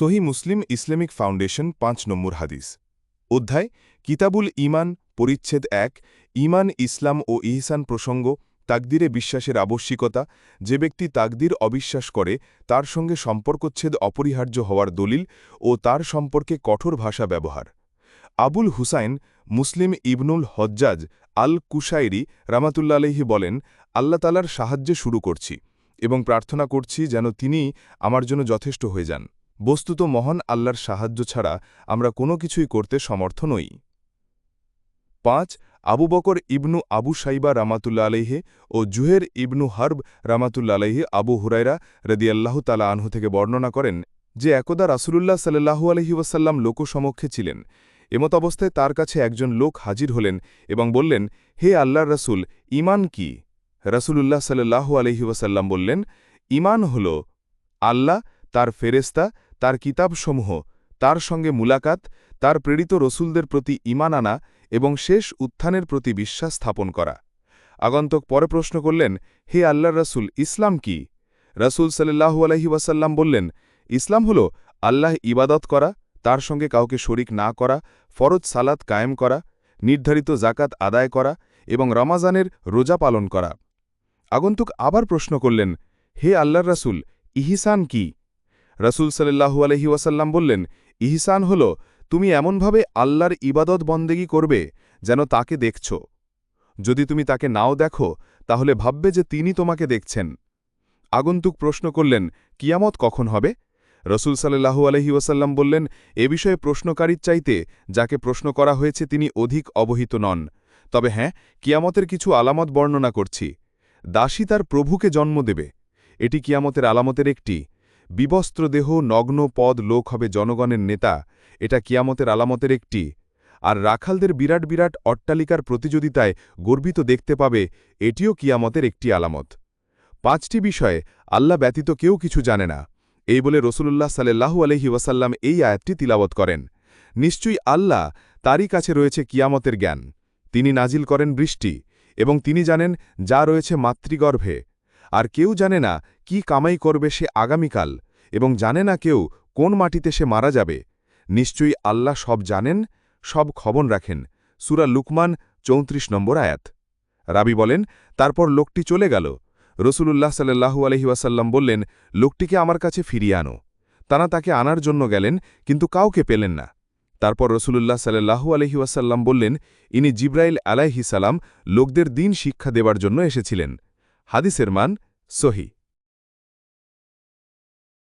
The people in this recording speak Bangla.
সহি মুসলিম ইসলামিক ফাউন্ডেশন পাঁচ নম্বর হাদিস। অধ্যায়, কিতাবুল ইমান পরিচ্ছেদ এক ইমান ইসলাম ও ইহসান প্রসঙ্গ, তাকদিরে বিশ্বাসের আবশ্যিকতা, যে ব্যক্তি তাকদির অবিশ্বাস করে, তার সঙ্গে সম্পর্কচ্ছেদ অপরিহার্য হওয়ার দলিল ও তার সম্পর্কে কঠোর ভাষা ব্যবহার। আবুল হুসাইন, মুসলিম ইবনুল হজ্জাজ আল কুশাইরি রামাতুল্লা বলেন, আল্লাহ তালার সাহায্যে শুরু করছি এবং প্রার্থনা করছি যেন তিনি আমার জন্য যথেষ্ট হয়ে যান। বস্তুত মহান আল্লাহর সাহায্য ছাড়া আমরা কোনো কিছুই করতে সমর্থ নই। পাঁচ, আবু বকর ইবনু আবু সাইবা রামাতুল্লা আলহে ও জুহের ইবনু হার্ব রামাতুল্লা আলহি আবু হুরাইরা রদিয়াল্লাহ তালা আনহু থেকে বর্ণনা করেন যে একদা রাসুলুল্লাহ সাল্লাহু আলহি ওয়াসাল্লাম লোকসমক্ষে ছিলেন। এমত অবস্থায় তার কাছে একজন লোক হাজির হলেন এবং বললেন, হে আল্লাহর রাসুল ইমান কি? রাসুলুল্লাহ সাল্লাহু আলহি বললেন ইমান হল আল্লাহ, তার ফেরেস্তা তার কিতাবসমূহ, তার সঙ্গে মুলাকাত, তার প্রেরিত রসুলদের প্রতি ইমান আনা এবং শেষ উত্থানের প্রতি বিশ্বাস স্থাপন করা। আগন্তক পরে প্রশ্ন করলেন, হে আল্লাহ রসুল, ইসলাম কি? রসুল সাল্লাহু আলহি ওয়াসাল্লাম বললেন, ইসলাম হল আল্লাহ ইবাদত করা, তার সঙ্গে কাউকে শরিক না করা, ফরজ সালাত কায়েম করা, নির্ধারিত জাকাত আদায় করা এবং রমাজানের রোজা পালন করা। আগন্তুক আবার প্রশ্ন করলেন, হে আল্লাহর রাসুল, ইহিসান কি? রসুল সাল্লাহু আলহি ওয়াসাল্লাম বললেন, ইহসান হল, তুমি এমনভাবে আল্লাহর ইবাদত বন্দেগী করবে যেন তাকে দেখছ। যদি তুমি তাকে নাও দেখো, তাহলে ভাববে যে তিনি তোমাকে দেখছেন। আগন্তুক প্রশ্ন করলেন, কিয়ামত কখন হবে? রসুল সাল্লাহু আলহি ওয়াসাল্লাম বললেন, এ বিষয়ে প্রশ্নকারীর চাইতে যাকে প্রশ্ন করা হয়েছে তিনি অধিক অবহিত নন। তবে হ্যাঁ কিয়ামতের কিছু আলামত বর্ণনা করছি। দাসী তার প্রভুকে জন্ম দেবে। এটি কিয়ামতের আলামতের একটি বিবস্ত্র দেহ নগ্ন পদ লোক হবে জনগণের নেতা, এটা কিয়ামতের আলামতের একটি। আর রাখালদের বিরাট বিরাট অট্টালিকার প্রতিযোগিতায় গর্বিত দেখতে পাবে, এটিও কিয়ামতের একটি আলামত। পাঁচটি বিষয়ে আল্লাহ ব্যতীত কেউ কিছু জানে না। এই বলে রসুল্লাহ সাল্লাহু আলহি ওয়াসাল্লাম এই আয়াতটি তিলাবত করেন। নিশ্চয়ই আল্লাহ তারই কাছে রয়েছে কিয়ামতের জ্ঞান। তিনি নাজিল করেন বৃষ্টি, এবং তিনি জানেন যা রয়েছে মাতৃগর্ভে। আর কেউ জানে না কি কামাই করবে সে আগামীকাল। এবং জানে না কেউ কোন মাটিতে সে মারা যাবে। নিশ্চয়ই আল্লাহ সব জানেন, সব খবর রাখেন। সুরা লুকমান চৌত্রিশ নম্বর আয়াত। রাবি বলেন, তারপর লোকটি চলে গেল। রসুলুল্লাহ সাল্লাহু আলহি ওয়াসাল্লাম বললেন, লোকটিকে আমার কাছে ফিরিয়ে আনো। তারা তাকে আনার জন্য গেলেন, কিন্তু কাউকে পেলেন না। তারপর রসুলুল্লাহ সাল্লাহু আলহি ওয়াসাল্লাম বললেন, ইনি জিব্রাইল আলাইহি সালাম লোকদের দিন শিক্ষা দেবার জন্য এসেছিলেন। হাদিসের মান সহি।